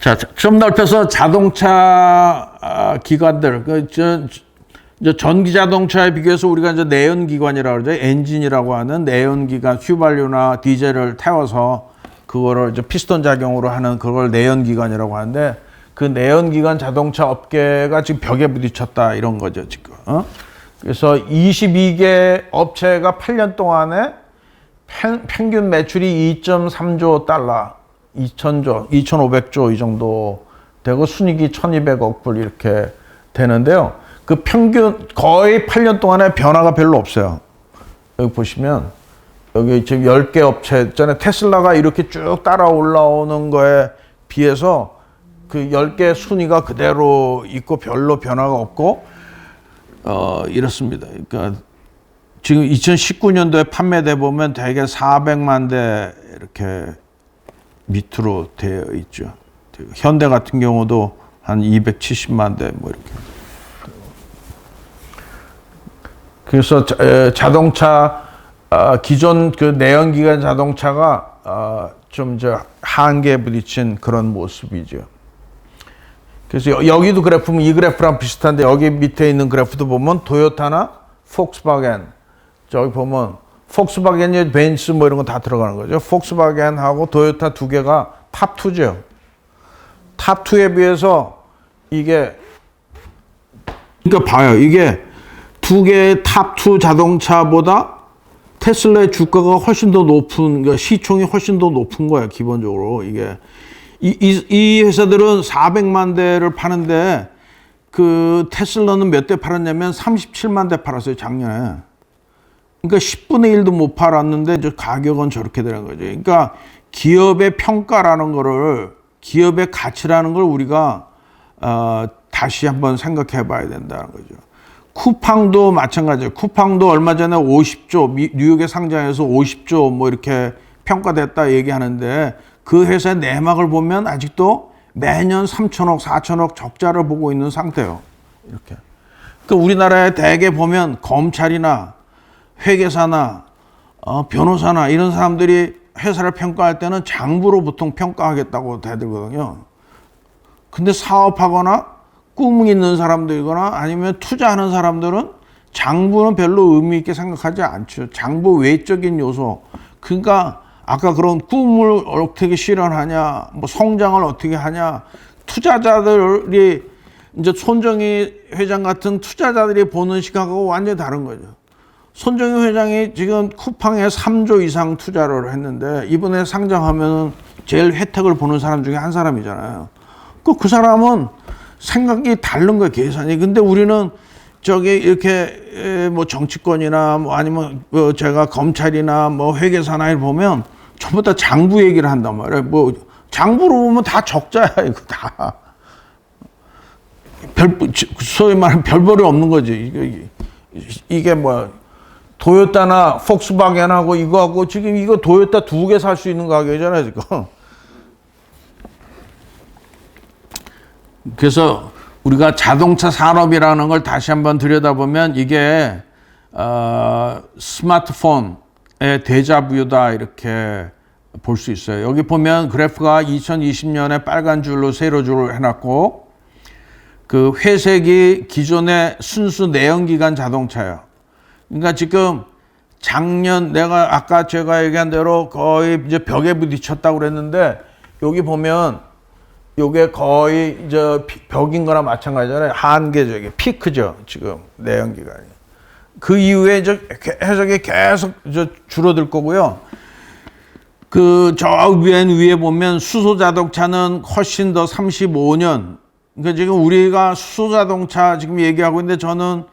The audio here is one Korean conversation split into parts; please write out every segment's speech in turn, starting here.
자, 좀 넓혀서 자동차 아, 기관들, 그, 저, 저 전기 자동차에 비교해서 우리가 이제 내연 기관이라고 그러죠. 엔진이라고 하는 내연 기관, 휘발유나 디젤을 태워서 그거를 이제 피스톤 작용으로 하는 그걸 내연 기관이라고 하는데 그 내연 기관 자동차 업계가 지금 벽에 부딪혔다 이런 거죠, 지금. 어? 그래서 22개 업체가 8년 동안에 평, 평균 매출이 2.3조 달러, 2천조, 2,500조 이 정도 되고 순이익이 1,200억 불 이렇게 되는데요. 그 평균 거의 8년 동안에 변화가 별로 없어요. 여기 보시면 여기 지금 10개 업체 있잖아요. 테슬라가 이렇게 쭉 따라 올라오는 거에 비해서 그 10개 순위가 그대로 있고 별로 변화가 없고 어 이렇습니다. 그러니까 지금 2019년도에 판매돼 보면 대개 400만 대 이렇게 밑으로 되어 있죠. 현대 같은 경우도 한 270만 대 뭐 이렇게. 그래서 자동차 아, 기존 그 내연기관 자동차가 아, 좀저 한계에 부딪힌 그런 모습이죠. 그래서 여- 여기도 그래프 면 이 그래프랑 비슷한데 여기 밑에 있는 그래프도 보면 토요타나 폭스바겐 저기 보면 폭스바겐이 벤츠 뭐 이런 거 다 들어가는 거죠. 폭스바겐하고 토요타 두 개가 탑 2죠. 탑 2에 비해서 이게 그러니까 봐요. 이게 두 개의 탑2 자동차보다 테슬라의 주가가 훨씬 더 높은 그러니까 시총이 훨씬 더 높은 거예요. 기본적으로 이게 이, 이, 이 회사들은 400만 대를 파는데 그 테슬라는 몇 대 팔았냐면 37만 대 팔았어요 작년에. 그러니까 10분의 1도 못 팔았는데 저 가격은 저렇게 되는 거죠. 그러니까 기업의 평가라는 거를 기업의 가치라는 걸 우리가 어, 다시 한번 생각해 봐야 된다는 거죠. 쿠팡도 마찬가지예요. 쿠팡도 얼마 전에 50조 미- 뉴욕에 상장해서 50조 뭐 이렇게 평가됐다 얘기하는데 그 회사의 내막을 보면 아직도 매년 3천억, 4천억 적자를 보고 있는 상태예요. 이렇게. 그 우리나라에 대개 보면 검찰이나 회계사나 어, 변호사나 이런 사람들이 회사를 평가할 때는 장부로 보통 평가하겠다고 대들거든요. 근데 사업하거나 꿈 있는 사람들이거나 아니면 투자하는 사람들은 장부는 별로 의미 있게 생각하지 않죠. 장부 외적인 요소. 그러니까 아까 그런 꿈을 어떻게 실현하냐, 뭐 성장을 어떻게 하냐, 투자자들이 이제 손정희 회장 같은 투자자들이 보는 시각하고 완전히 다른 거죠. 손정희 회장이 지금 쿠팡에 3조 이상 투자를 했는데 이번에 상장하면 제일 혜택을 보는 사람 중에 한 사람이잖아요. 그, 그 사람은 생각이 다른 거예요, 계산이. 근데 우리는 저기 이렇게 에, 뭐 정치권이나 뭐 아니면 뭐 제가 검찰이나 뭐 회계사나 이를 보면 전부 다 장부 얘기를 한단 말이에요. 뭐 장부로 보면 다 적자야, 이거 다. 별, 소위 말하면 별볼이 없는 거지. 이게, 이게 뭐, 도요타나 폭스바겐하고 이거하고 지금 이거 도요타 두 개 살 수 있는 가격이잖아요, 지금. 그래서 우리가 자동차 산업이라는 걸 다시 한번 들여다보면 이게 어, 스마트폰의 대자부유다 이렇게 볼 수 있어요. 여기 보면 그래프가 2020년에 빨간 줄로 세로 줄을 해놨고 그 회색이 기존의 순수 내연기관 자동차예요. 그러니까 지금 작년 내가 아까 제가 얘기한 대로 거의 이제 벽에 부딪혔다고 그랬는데 여기 보면 요게 거의 피- 벽인 거나 마찬가지잖아요. 이게 피크죠. 지금 내연기관이. 그 이후에 이제 해석이 계속 저 줄어들 거고요. 그 저 위엔 위에 보면 수소 자동차는 훨씬 더 35년. 그러니까 지금 우리가 수소 자동차 지금 얘기하고 있는데 저는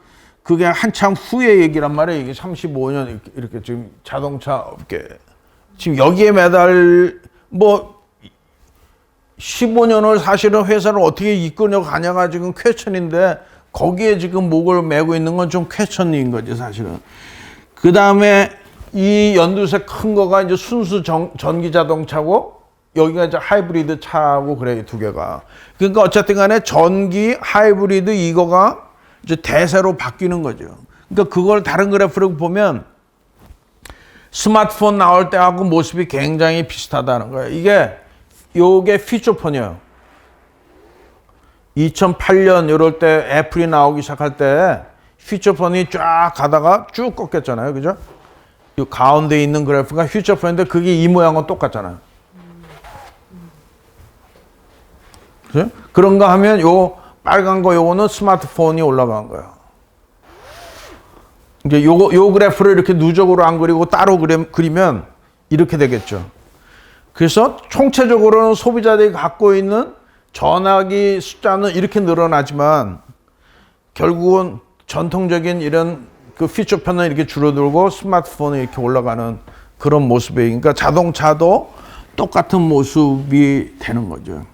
그게 한참 후에 얘기란 말이에요. 이게 35년 이렇게, 지금 자동차 업계 지금 여기에 매달 뭐 15년을 사실은 회사를 어떻게 이끌어 가냐가 지금 퀘천인데 거기에 지금 목을 메고 있는 건 좀 퀘천인 거지 사실은. 그 다음에 이 연두색 큰 거가 이제 순수 정- 전기 자동차고 여기가 이제 하이브리드 차고 그래 두 개가. 그러니까 어쨌든 간에 전기 하이브리드 이거가 이제 대세로 바뀌는 거죠. 그러니까 그걸 다른 그래프로 보면 스마트폰 나올 때하고 모습이 굉장히 비슷하다는 거예요. 이게 요게 피처폰이에요. 2008년 이럴 때 애플이 나오기 시작할 때 퓨처펀이 쫙 가다가 쭉 꺾였잖아요. 그죠? 이 가운데 있는 그래프가 퓨처펀인데 그게 이 모양은 똑같잖아요. 그죠? 그런가 하면 요 빨간 거 요거는 스마트폰이 올라간 거예요. 이제 요거 요 그래프를 이렇게 누적으로 안 그리고 따로 그리, 그리면 이렇게 되겠죠. 그래서 총체적으로는 소비자들이 갖고 있는 전화기 숫자는 이렇게 늘어나지만 결국은 전통적인 이런 그 피처편은 이렇게 줄어들고 스마트폰은 이렇게 올라가는 그런 모습이 그러니까 자동차도 똑같은 모습이 되는 거죠.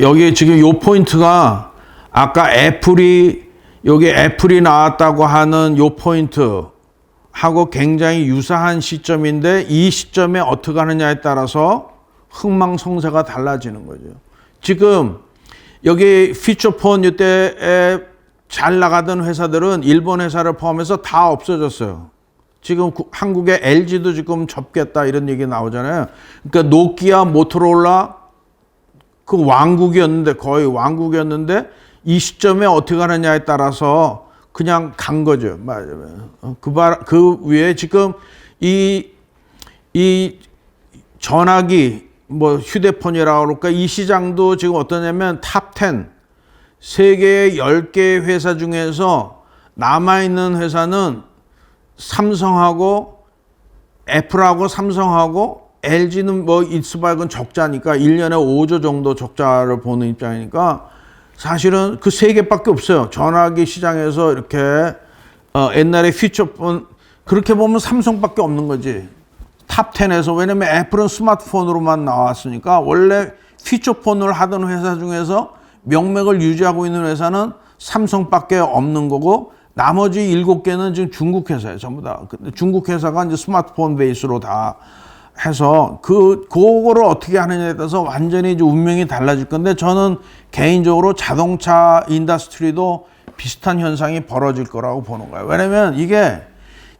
여기 지금 요 포인트가 아까 애플이 여기 애플이 나왔다고 하는 요 포인트 하고 굉장히 유사한 시점인데 이 시점에 어떻게 하느냐에 따라서 흥망성쇠가 달라지는 거죠. 지금 여기 피처폰 이때에 잘 나가던 회사들은 일본 회사를 포함해서 다 없어졌어요. 지금 구- 한국의 LG도 지금 접겠다 이런 얘기 나오잖아요. 그러니까 노키아, 모토로라 그 왕국이었는데 거의 왕국이었는데 이 시점에 어떻게 하느냐에 따라서 그냥 간 거죠. 맞아요. 어, 그, 위에 지금 이, 이 전화기, 뭐 휴대폰이라고 그럴까 이 시장도 지금 어떠냐면 탑10 세계 10개 회사 중에서 남아 있는 회사는 삼성하고 애플하고 삼성하고 LG는 뭐 이스박은 적자니까 1년에 5조 정도 적자를 보는 입장이니까 사실은 그 세 개밖에 없어요. 전화기 시장에서 이렇게 어, 옛날에 퓨처폰 그렇게 보면 삼성밖에 없는 거지. 탑 10에서 왜냐면 애플은 스마트폰으로만 나왔으니까 원래 퓨처폰을 하던 회사 중에서 명맥을 유지하고 있는 회사는 삼성밖에 없는 거고 나머지 일곱 개는 지금 중국 회사예요. 전부 다. 근데 중국 회사가 이제 스마트폰 베이스로 다 해서 그 그거를 어떻게 하느냐에 따라서 완전히 이제 운명이 달라질 건데 저는 개인적으로 자동차 인더스트리도 비슷한 현상이 벌어질 거라고 보는 거예요. 왜냐면 이게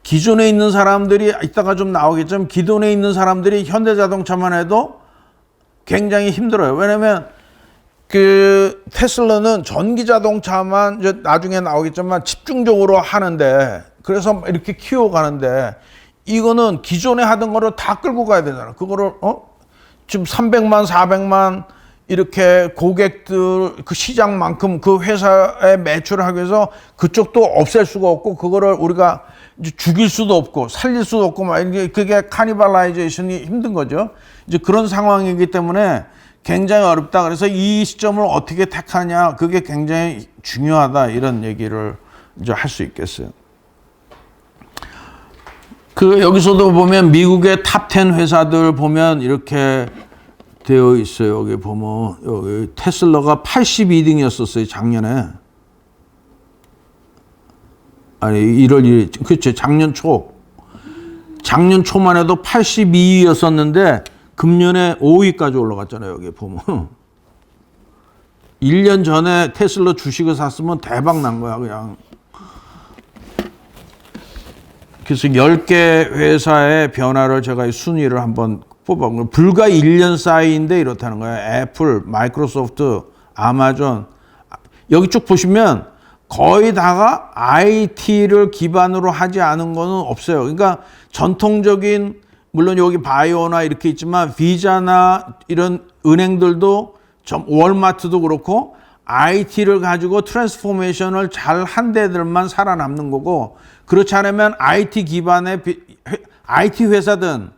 기존에 있는 사람들이 이따가 좀 나오겠지만 기존에 있는 사람들이 현대 자동차만 해도 굉장히 힘들어요. 왜냐면 그 테슬라는 전기 자동차만 나중에 나오겠지만 집중적으로 하는데 그래서 이렇게 키워가는데 이거는 기존에 하던 거를 다 끌고 가야 되잖아. 그거를 어 지금 300만, 400만 이렇게 고객들 그 시장만큼 그 회사에 매출을 하기 위해서 그쪽도 없앨 수가 없고 그거를 우리가 이제 죽일 수도 없고 살릴 수도 없고 막 이게 그게 카니발라이제이션이 힘든 거죠. 이제 그런 상황이기 때문에 굉장히 어렵다. 그래서 이 시점을 어떻게 택하냐 그게 굉장히 중요하다 이런 얘기를 이제 할 수 있겠어요. 그 여기서도 보면 미국의 탑10 회사들 보면 이렇게 되어 있어요. 여기 보면 여기 테슬라가 82등이었었어요 작년에. 아니 1월 1일 그렇죠 작년 초. 작년 초만 해도 82위였었는데 금년에 5위까지 올라갔잖아요. 여기 보면 1년 전에 테슬라 주식을 샀으면 대박 난 거야 그냥. 그래서 10개 회사의 변화를 제가 이 순위를 한번 뽑아본. 불과 1년 사이인데 이렇다는 거예요. 애플, 마이크로소프트, 아마존. 여기 쭉 보시면 거의 다가 IT를 기반으로 하지 않은 거는 없어요. 그러니까 전통적인 물론 여기 바이오나 이렇게 있지만 비자나 이런 은행들도 좀 월마트도 그렇고 IT를 가지고 트랜스포메이션을 잘 한 데들만 살아남는 거고 그렇지 않으면 IT 기반의 IT 회사든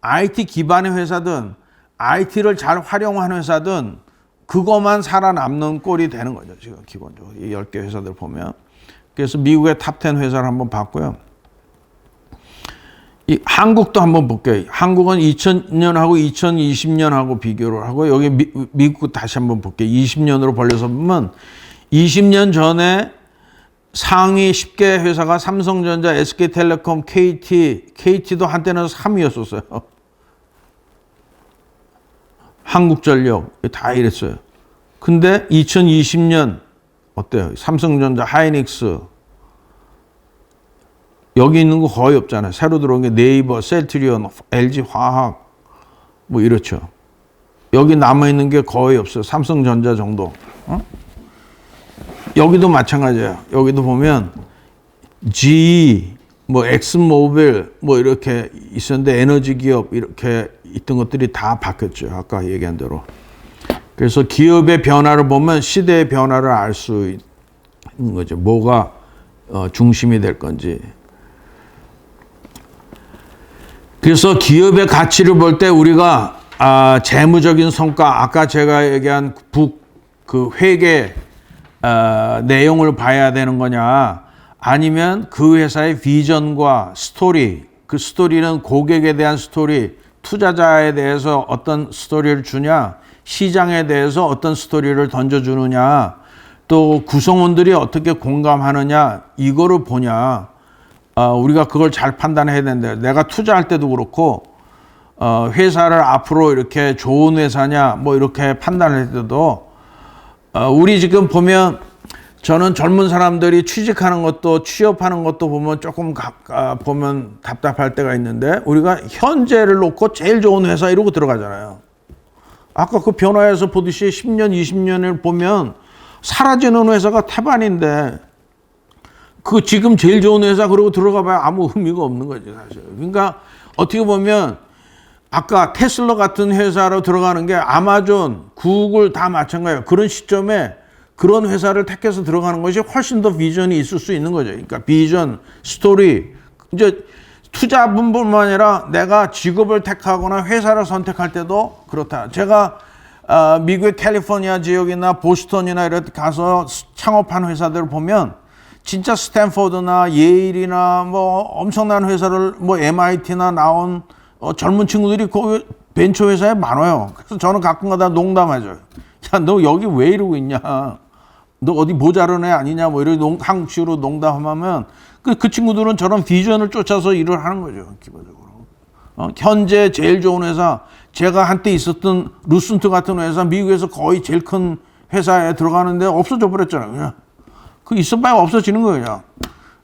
IT 기반의 회사든 IT를 잘 활용하는 회사든 그것만 살아남는 꼴이 되는 거죠. 지금 기본적으로 이 10개 회사들 보면. 그래서 미국의 탑10 회사를 한번 봤고요. 이 한국도 한번 볼게요. 한국은 2000년하고 2020년하고 비교를 하고 여기 미, 미국 다시 한번 볼게요. 20년으로 벌려서 보면 20년 전에 상위 10개 회사가 삼성전자, SK텔레콤, KT, KT도 한때는 3위였었어요. 한국전력 다 이랬어요. 근데 2020년 어때요? 삼성전자, 하이닉스 여기 있는 거 거의 없잖아요. 새로 들어온 게 네이버, 셀트리온, LG 화학 뭐 이렇죠. 여기 남아 있는 게 거의 없어요. 삼성전자 정도. 어? 여기도 마찬가지예요. 여기도 보면 GE, 뭐 엑스모빌 뭐 이렇게 있었는데 에너지 기업 이렇게 있던 것들이 다 바뀌었죠. 아까 얘기한 대로. 그래서 기업의 변화를 보면 시대의 변화를 알 수 있는 거죠. 뭐가 어, 중심이 될 건지. 그래서 기업의 가치를 볼 때 우리가 아, 재무적인 성과 아까 제가 얘기한 북 그 회계 어, 내용을 봐야 되는 거냐 아니면 그 회사의 비전과 스토리 그 스토리는 고객에 대한 스토리 투자자에 대해서 어떤 스토리를 주냐 시장에 대해서 어떤 스토리를 던져주느냐 또 구성원들이 어떻게 공감하느냐 이거를 보냐 어, 우리가 그걸 잘 판단해야 되는데 내가 투자할 때도 그렇고 어, 회사를 앞으로 이렇게 좋은 회사냐 뭐 이렇게 판단할 때도 어, 우리 지금 보면 저는 젊은 사람들이 취직하는 것도 취업하는 것도 보면 조금 가, 아, 보면 답답할 때가 있는데 우리가 현재를 놓고 제일 좋은 회사 이러고 들어가잖아요. 아까 그 변화에서 보듯이 10년, 20년을 보면 사라지는 회사가 태반인데 그 지금 제일 좋은 회사 그러고 들어가 봐야 아무 의미가 없는 거지 사실. 그러니까 어떻게 보면 아까 테슬라 같은 회사로 들어가는 게 아마존, 구글 다 마찬가지예요. 그런 시점에 그런 회사를 택해서 들어가는 것이 훨씬 더 비전이 있을 수 있는 거죠. 그러니까 비전, 스토리. 이제 투자분뿐만 아니라 내가 직업을 택하거나 회사를 선택할 때도 그렇다. 제가 어, 미국의 캘리포니아 지역이나 보스턴이나 데 가서 창업한 회사들을 보면 진짜 스탠포드나 예일이나 뭐 엄청난 회사를 뭐 MIT나 나온 어, 젊은 친구들이 그 벤처 회사에 많아요. 그래서 저는 가끔가다 농담하죠. 야, 너 여기 왜 이러고 있냐? 너 어디 모자른 애 아니냐? 뭐 이런 농, 한국식으로 농담하면 그, 그 친구들은 저런 비전을 쫓아서 일을 하는 거죠. 기본적으로. 어, 현재 제일 좋은 회사, 제가 한때 있었던 루슨트 같은 회사, 미국에서 거의 제일 큰 회사에 들어가는데 없어져 버렸잖아요. 그냥. 그 있어봐야 없어지는 거예요.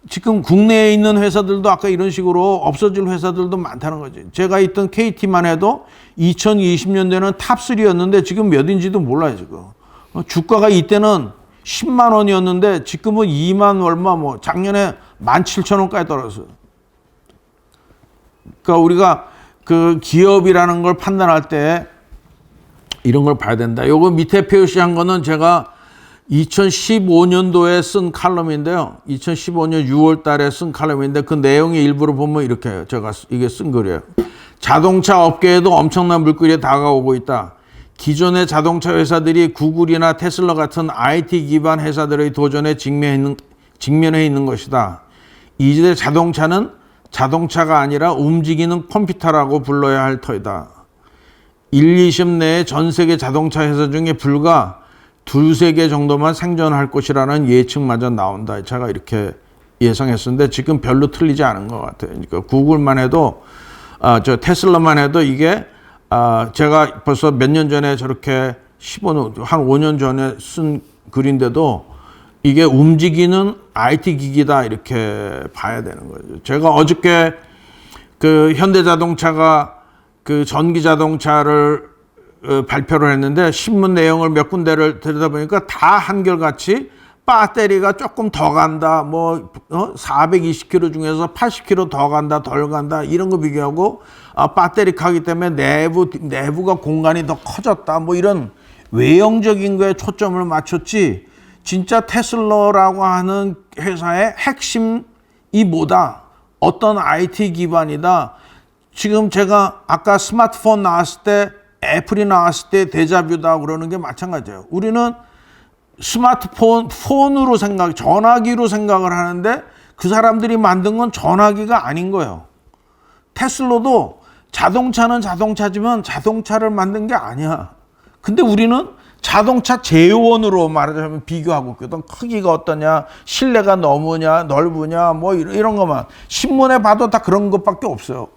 지금 국내에 있는 회사들도 아까 이런 식으로 없어질 회사들도 많다는 거지. 제가 있던 KT만 해도 2020년대는 탑3였는데 지금 몇인지도 몰라요, 지금. 어, 주가가 이때는 10만 원이었는데 지금은 2만 얼마 뭐 작년에 17,000원까지 떨어졌어요. 그러니까 우리가 그 기업이라는 걸 판단할 때 이런 걸 봐야 된다. 요거 밑에 표시한 거는 제가 2015년도에 쓴 칼럼인데요. 2015년 6월 달에 쓴 칼럼인데 그 내용의 일부를 보면 이렇게 해요. 제가 이게 쓴 글이에요. 자동차 업계에도 엄청난 물결이 다가오고 있다. 기존의 자동차 회사들이 구글이나 테슬라 같은 IT 기반 회사들의 도전에 직면해 있는, 직면해 있는 것이다. 이제 자동차는 자동차가 아니라 움직이는 컴퓨터라고 불러야 할 터이다. 1, 20 내에 전 세계 자동차 회사 중에 불과 두세 개 정도만 생존할 것이라는 예측마저 나온다. 제가 이렇게 예상했었는데 지금 별로 틀리지 않은 것 같아요. 그러니까 구글만 해도 아, 저 테슬라만 해도 이게 아, 제가 벌써 몇 년 전에 저렇게 15년 한 5년 전에 쓴 글인데도 이게 움직이는 IT 기기다 이렇게 봐야 되는 거죠. 제가 어저께 그 현대자동차가 그 전기 자동차를 어, 발표를 했는데 신문 내용을 몇 군데를 들여다보니까 다 한결같이 배터리가 조금 더 간다, 뭐 어? 420km 중에서 80km 더 간다, 덜 간다 이런 거 비교하고 아, 배터리 가기 때문에 내부 내부가 공간이 더 커졌다, 뭐 이런 외형적인 거에 초점을 맞췄지. 진짜 테슬라라고 하는 회사의 핵심이 뭐다? 어떤 IT 기반이다? 지금 제가 아까 스마트폰 나왔을 때 애플이 나왔을 때 데자뷰다 그러는 게 마찬가지예요. 우리는 스마트폰 폰으로 생각, 전화기로 생각을 하는데 그 사람들이 만든 건 전화기가 아닌 거예요. 테슬라도 자동차는 자동차지만 자동차를 만든 게 아니야. 근데 우리는 자동차 제원으로 말하자면 비교하고 있거든. 크기가 어떠냐, 실내가 너무냐, 넓으냐, 뭐 이런, 이런 것만. 신문에 봐도 다 그런 것밖에 없어요.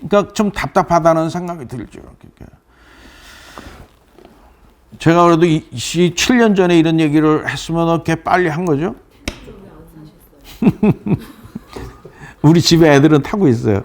그러니까 좀 답답하다는 생각이 들죠. 그러니까. 제가 그래도 7년 전에 이런 얘기를 했으면 이렇게 빨리 한 거죠. 우리 집에 애들은 타고 있어요.